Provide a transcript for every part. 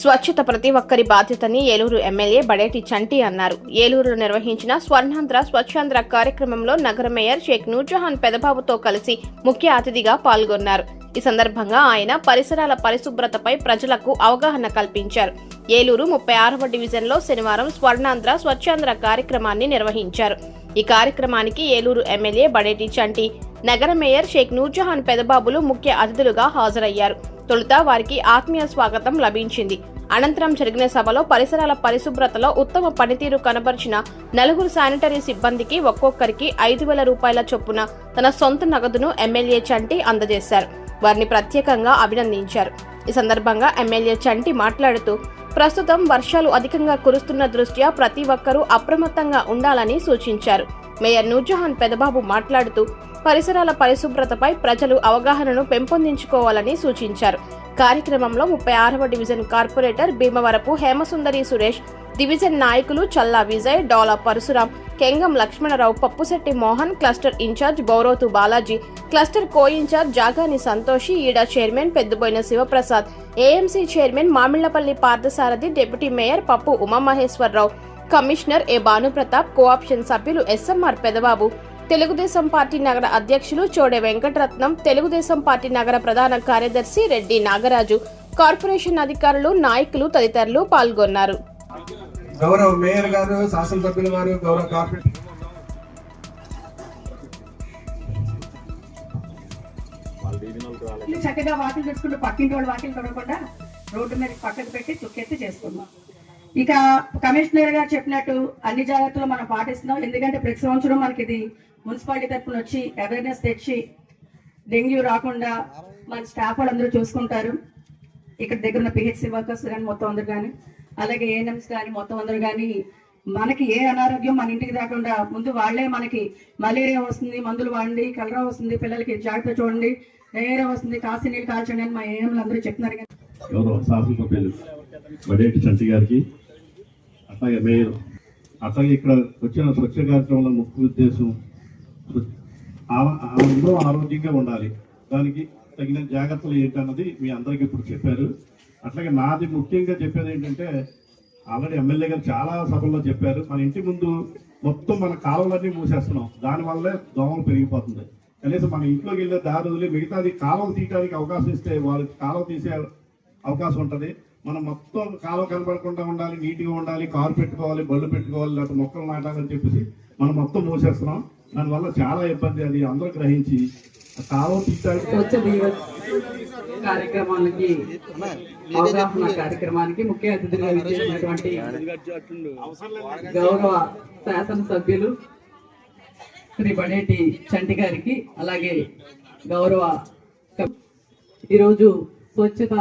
స్వచ్ఛత ప్రతి ఒక్కరి బాధ్యతని ఏలూరు ఎమ్మెల్యే బడేటి చంటి అన్నారు. ఏలూరులో నిర్వహించిన స్వర్ణాంధ్ర స్వచ్ఛాంధ్ర కార్యక్రమంలో నగర మేయర్ షేక్ నూర్జహాన్ పెదబాబుతో కలిసి ముఖ్య అతిథిగా పాల్గొన్నారు. ఈ సందర్భంగా ఆయన పరిసరాల పరిశుభ్రతపై ప్రజలకు అవగాహన కల్పించారు. ఏలూరు ముప్పై ఆరవ డివిజన్లో శనివారం స్వర్ణాంధ్ర స్వచ్ఛాంధ్ర కార్యక్రమాన్ని నిర్వహించారు. ఈ కార్యక్రమానికి ఏలూరు ఎమ్మెల్యే బడేటి చంటి నగర మేయర్ షేక్ నూర్జహాన్ పెదబాబులు ముఖ్య అతిథులుగా హాజరయ్యారు. తొలుత వారికి ఆత్మీయ స్వాగతం లభించింది. అనంతరం జరిగిన సభలో పరిసరాల పరిశుభ్రతలో ఉత్తమ పనితీరు కనబరిచిన నలుగురు శానిటరీ సిబ్బందికి ఒక్కొక్కరికి ఐదు వేల రూపాయల చొప్పున తన సొంత నగదును ఎమ్మెల్యే చంటి అందజేశారు. వారిని ప్రత్యేకంగా అభినందించారు. ఈ సందర్భంగా ఎమ్మెల్యే చంటి మాట్లాడుతూ ప్రస్తుతం వర్షాలు అధికంగా కురుస్తున్న దృష్ట్యా ప్రతి ఒక్కరూ అప్రమత్తంగా ఉండాలని సూచించారు. మేయర్ నూర్జహాన్ పెదబాబు మాట్లాడుతూ పరిసరాల పరిశుభ్రతపై ప్రజలు అవగాహనను పెంపొందించుకోవాలని సూచించారు. కార్యక్రమంలో ముప్పై ఆరవ division corporator Bhimavarapu Hemasundari Suresh division నాయకులు Challa Vijay Dola Parasuram Kengam Lakshmana Rao Pappusetti Mohan cluster in charge Bowrothu Balaji cluster co in charge Jagani Santoshi EDA chairman Peddaboina Sivaprasad AMC chairman Mamillapalli Parthasarathi deputy mayor Pappu Umamaheswara Rao commissioner A Bhanu Pratap cooption సభ్యులు SMR Pedababu Telugu Desam party నగర అధ్యక్షులు Chode Venkataratnam Telugu Desam party నగర ప్రధాన కార్యదర్శి Reddy Nagaraju corporation అధికారులు నాయకులు తదితరులు పాల్గొన్నారు. గౌరవ మేయర్ గారు శాసనసభ్యులు గారు గౌరవ కార్పొరేటర్ ఇల్లు చక్కగా వాకిలు చేసుకుంటూ పక్కింటి వాళ్ళు వాకిలు తొడగకుండా రోడ్డు మీద పక్కకు పెట్టి చుక్కెత్తి చేసుకుందాం. ఇక కమిషనర్ గారు చెప్పినట్టు అన్ని జాగ్రత్తలు మనం పాటిస్తున్నాం. ఎందుకంటే ప్రతి సంవత్సరం మనకి ఇది మున్సిపాలిటీ తరఫున వచ్చి అవేర్నెస్ తెచ్చి డెంగ్యూ రాకుండా మన స్టాఫ్ వాళ్ళందరూ చూసుకుంటారు. ఇక్కడ దగ్గర ఉన్న పిహెచ్సి వర్కర్స్ కానీ మొత్తం అందరు కానీ అలాగే ఏఎన్ఎంస్ కానీ మొత్తం అందరు కానీ మనకి ఏ అనారోగ్యం మన ఇంటికి రాకుండా ముందు వాళ్ళే మనకి మలేరియా వస్తుంది మందులు వాడండి కలరా వస్తుంది పిల్లలకి జాగ్రత్త చూడండి డయేరియా వస్తుంది కాసి నీళ్ళు కాల్చండి అని మా ఏఎంలు అందరూ చెప్తున్నారు కానీ శాసనసభ్యులు బడేటి చంటి గారికి. అట్లాగే మేయర్ అట్లాగే ఇక్కడ వచ్చిన స్వచ్ఛ కార్యక్రమంలో ముఖ్య ఉద్దేశం ఆ- అందరూ ఆరోగ్యంగా ఉండాలి. దానికి తగిన జాగ్రత్తలు ఏంటన్నది మీ అందరికి ఇప్పుడు చెప్పారు. అట్లాగే నాది ముఖ్యంగా చెప్పేది ఏంటంటే ఆల్రెడీ ఎమ్మెల్యే గారు చాలా సభల్లో చెప్పారు. మన ఇంటి ముందు మొత్తం మన కాలువలన్నీ మూసేస్తున్నాం. దానివల్లే దోమలు పెరిగిపోతుంది కనీసం మన ఇంట్లోకి వెళ్ళే దారి వదిలి మిగతాది కాలం తీయడానికి అవకాశం ఇస్తే వాళ్ళకి కాలువ తీసే అవకాశం ఉంటుంది. మనం మొత్తం కాలువ కనబడకుండా ఉండాలి నీట్గా ఉండాలి కారు పెట్టుకోవాలి బళ్ళు పెట్టుకోవాలి లేకపోతే మొక్కలు నాటాలని చెప్పేసి మనం మొత్తం మూసేస్తున్నాం. దానివల్ల చాలా ఇబ్బంది అది అందరూ గ్రహించి కాలం కాలువ కార్యక్రమానికి అవగాహన కార్యక్రమానికి ముఖ్య అతిథిగా విచ్చేసినటువంటి గౌరవ శాసనసభ్యులు శ్రీ బడేటి చంటి గారికి అలాగే గౌరవ ఈరోజు స్వచ్ఛత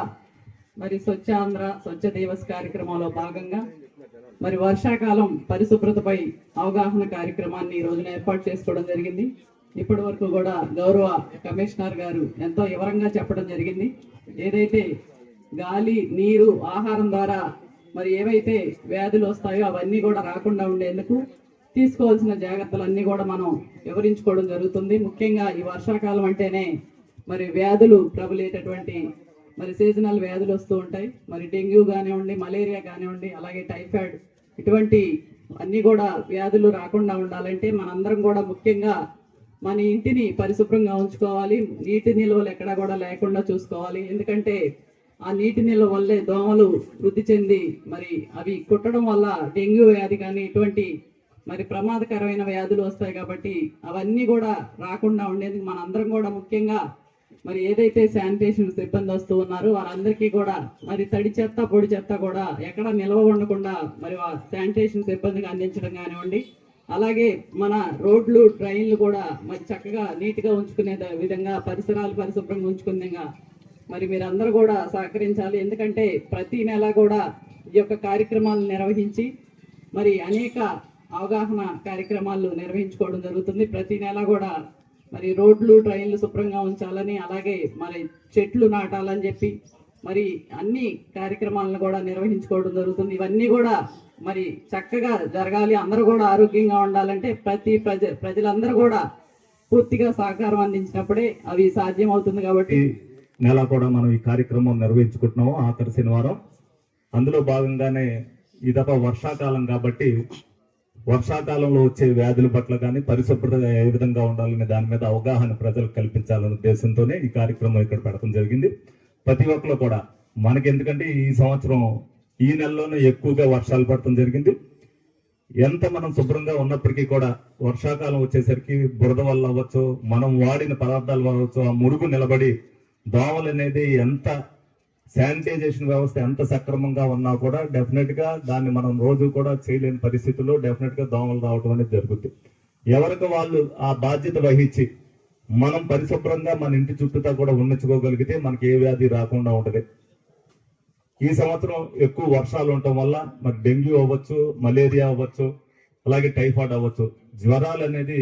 మరి స్వచ్ఛ ఆంధ్ర స్వచ్ఛ దివస్ కార్యక్రమంలో భాగంగా మరి వర్షాకాలం పరిశుభ్రతపై అవగాహన కార్యక్రమాన్ని ఈ రోజున ఏర్పాటు చేసుకోవడం జరిగింది. ఇప్పటి వరకు కూడా గౌరవ కమిషనర్ గారు ఎంతో వివరంగా చెప్పడం జరిగింది. ఏదైతే గాలి నీరు ఆహారం ద్వారా మరి ఏవైతే వ్యాధులు వస్తాయో అవన్నీ కూడా రాకుండా ఉండేందుకు తీసుకోవాల్సిన జాగ్రత్తలన్నీ కూడా మనం వివరించుకోవడం జరుగుతుంది. ముఖ్యంగా ఈ వర్షాకాలం అంటేనే మరి వ్యాధులు ప్రబలేటటువంటి మరి సీజనల్ వ్యాధులు వస్తూ ఉంటాయి. మరి డెంగ్యూ కానివ్వండి మలేరియా కానివ్వండి అలాగే టైఫాయిడ్ ఇటువంటి అన్నీ కూడా వ్యాధులు రాకుండా ఉండాలంటే మనందరం కూడా ముఖ్యంగా మన ఇంటిని పరిశుభ్రంగా ఉంచుకోవాలి. నీటి నిల్వలు ఎక్కడా కూడా లేకుండా చూసుకోవాలి. ఎందుకంటే ఆ నీటి నిల్వ వల్లే దోమలు వృద్ధి చెంది మరి అవి కుట్టడం వల్ల డెంగ్యూ వ్యాధి కానీ ఇటువంటి మరి ప్రమాదకరమైన వ్యాధులు వస్తాయి కాబట్టి అవన్నీ కూడా రాకుండా ఉండేందుకు మనందరం కూడా ముఖ్యంగా మరి ఏదైతే శానిటేషన్ సిబ్బంది వస్తూ ఉన్నారో వారందరికీ కూడా మరి తడి చెత్త పొడి చెత్త కూడా ఎక్కడ నిల్వ ఉండకుండా మరి శానిటేషన్ సిబ్బందికి అందించడం కానివ్వండి. అలాగే మన రోడ్లు ట్రైన్లు కూడా మరి చక్కగా నీట్గా ఉంచుకునే విధంగా పరిసరాలు పరిశుభ్రంగా ఉంచుకునేగా మరి మీరందరూ కూడా సహకరించాలి. ఎందుకంటే ప్రతి నెల కూడా ఈ యొక్క కార్యక్రమాలు నిర్వహించి మరి అనేక అవగాహన కార్యక్రమాలు నిర్వహించుకోవడం జరుగుతుంది. ప్రతి నెల కూడా మరి రోడ్లు ట్రైన్లు శుభ్రంగా ఉంచాలని అలాగే మరి చెట్లు నాటాలని చెప్పి మరి అన్ని కార్యక్రమాలను కూడా నిర్వహించుకోవడం జరుగుతుంది. ఇవన్నీ కూడా మరి చక్కగా జరగాలి. అందరూ కూడా ఆరోగ్యంగా ఉండాలంటే ప్రతి ప్రజ ప్రజలందరూ కూడా పూర్తిగా సహకారం అందించినప్పుడే అవి సాధ్యం అవుతుంది కాబట్టి నెల కూడా మనం ఈ కార్యక్రమం నిర్వహించుకుంటున్నాము. ఆఖరి శనివారం. అందులో భాగంగానే ఈ దఫా వర్షాకాలం కాబట్టి వర్షాకాలంలో వచ్చే వ్యాధుల పట్ల కానీ పరిశుభ్రత ఏ విధంగా ఉండాలనే దాని మీద అవగాహన ప్రజలకు కల్పించాలనే ఉద్దేశంతోనే ఈ కార్యక్రమం ఇక్కడ పెడతం జరిగింది. ప్రతి ఒక్కరు కూడా మనకి ఎందుకంటే ఈ సంవత్సరం ఈ నెలలోనే ఎక్కువగా వర్షాలు పడటం జరిగింది. ఎంత మనం శుభ్రంగా ఉన్నప్పటికీ కూడా వర్షాకాలం వచ్చేసరికి బురద వల్ల అవ్వచ్చు మనం వాడిన పదార్థాలు అవ్వచ్చు ఆ మురుగు నిలబడి దోమలు అనేది ఎంత శానిటైజేషన్ వ్యవస్థ ఎంత సక్రమంగా ఉన్నా కూడా డెఫినెట్గా దాన్ని మనం రోజు కూడా చేయలేని పరిస్థితుల్లో డెఫినెట్గా దోమలు రావడం అనేది జరుగుతుంది ఎవరికి వాళ్ళు ఆ బాధ్యత వహించి మనం పరిశుభ్రంగా మన ఇంటి చుట్టూతా కూడా ఉన్నచుకోగలిగితే మనకి ఏ వ్యాధి రాకుండా ఉంటుంది. ఈ సంవత్సరం ఎక్కువ వర్షాలు ఉండటం వల్ల మరి డెంగ్యూ అవ్వచ్చు మలేరియా అవ్వచ్చు అలాగే టైఫాయిడ్ అవ్వచ్చు. జ్వరాలు అనేది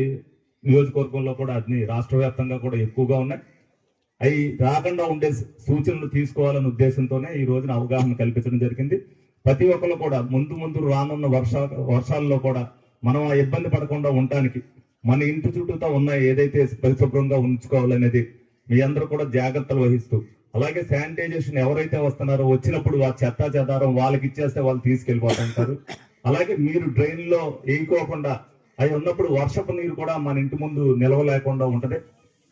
నియోజకవర్గంలో కూడా అన్ని రాష్ట్ర వ్యాప్తంగా కూడా ఎక్కువగా ఉన్నాయి. అవి రాకుండా ఉండే సూచనలు తీసుకోవాలనే ఉద్దేశంతోనే ఈ రోజున అవగాహన కల్పించడం జరిగింది. ప్రతి ఒక్కరు కూడా ముందు ముందు రానున్న వర్ష వర్షాల్లో కూడా మనం ఆ ఇబ్బంది పడకుండా ఉండటానికి మన ఇంటి చుట్టూతో ఉన్న ఏదైతే పరిశుభ్రంగా ఉంచుకోవాలనేది మీ అందరూ కూడా జాగ్రత్తలు వహిస్తూ అలాగే శానిటైజేషన్ ఎవరైతే వస్తున్నారో వచ్చినప్పుడు ఆ చెత్త చెదారం వాళ్ళకి ఇచ్చేస్తే వాళ్ళు తీసుకెళ్ళిపోతుంటారు అలాగే మీరు డ్రైన్లో వేయకోకుండా అవి ఉన్నప్పుడు వర్షపు నీరు కూడా మన ఇంటి ముందు నిల్వ లేకుండా ఉంటది.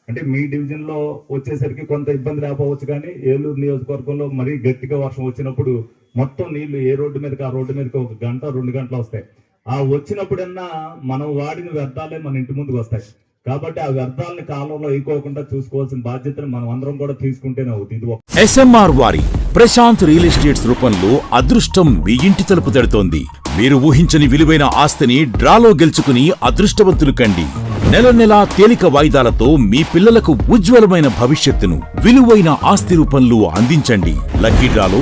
అంటే మీ డివిజన్లో వచ్చేసరికి కొంత ఇబ్బంది రాకపోవచ్చు కానీ ఏలూరు నియోజకవర్గంలో మరీ గట్టిగా వర్షం వచ్చినప్పుడు మొత్తం నీళ్ళు ఏ రోడ్డు మీదకి ఆ రోడ్డు మీదకి ఒక గంట రెండు గంటలు వస్తాయి. ఆ వచ్చినప్పుడన్నా మనం వాడిన వ్యర్థాలే మన ఇంటి ముందుకు వస్తాయి. కాబట్టి ఆ వ్యర్థాలను కాలంలో వేయకోకుండా చూసుకోవాల్సిన బాధ్యతను మనం అందరం కూడా తీసుకుంటేనే అవుతుంది. ఇది ఎస్ఎంఆర్ వారి ప్రశాంత్ రియల్ ఎస్టేట్స్ రూపంలో అదృష్టం మీ ఇంటి తలుపు తడుతోంది. మీరు ఊహించని విలువైన ఆస్తిని డ్రాలో గెలుచుకుని అదృష్టవంతులు కండి. నెల నెలా తేలిక వాయిదాలతో మీ పిల్లలకు ఉజ్వలమైన భవిష్యత్తును విలువైన ఆస్తి రూపంలో అందించండి. లక్కీ డ్రాలో